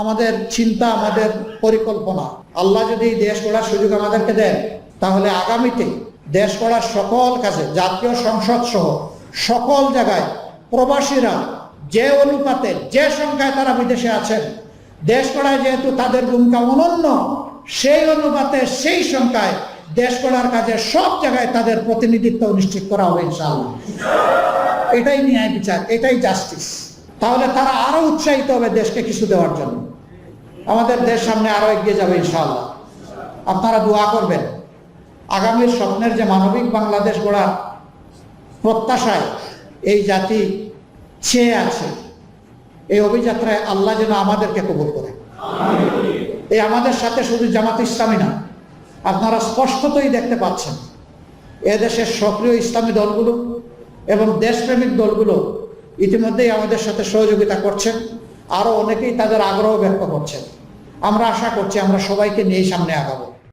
আমাদের চিন্তা, আমাদের পরিকল্পনা। আল্লাহ যদি দেশ গড়ার সুযোগ আমাদেরকে দেন, তাহলে আগামীতে দেশ গড়ার সকল কাজে, জাতীয় সংসদ সহ সকল জায়গায় প্রবাসীরা যে অনুপাতে, যে সংখ্যায় তারা বিদেশে আছেন, দেশ গড়ায় যেহেতু তাদের ভূমিকা অনন্য, সেই অনুপাতে, সেই সংখ্যায় দেশ গড়ার কাজে সব জায়গায় তাদের প্রতিনিধিত্ব নিশ্চিত করা হবে ইনশাআল্লাহ। এটাই ন্যায় বিচার, এটাই জাস্টিস তাহলে তারা আরও উৎসাহিত হবে দেশকে কিছু দেওয়ার জন্য। আমাদের দেশ সামনে আরও এগিয়ে যাবে ইনশাআল্লাহ। আপনারা দোয়া করবেন। আগামীর স্বপ্নের যে মানবিক বাংলাদেশ গড়ার প্রত্যাশায় এই জাতি চেয়ে আছে, এই অভিযাত্রায় আল্লাহ যেন আমাদেরকে কবুল করে। এই আমাদের সাথে শুধু জামাত ইসলামী না, আপনারা স্পষ্টতই দেখতে পাচ্ছেন। এদেশের সক্রিয় ইসলামী দলগুলো এবং দেশপ্রেমিক দলগুলো ইতিমধ্যেই আমাদের সাথে সহযোগিতা করছেন। আরও অনেকেই তাদের আগ্রহ ব্যক্ত করছেন। আমরা আশা করছি আমরা সবাইকে নিয়ে সামনে আগাবো।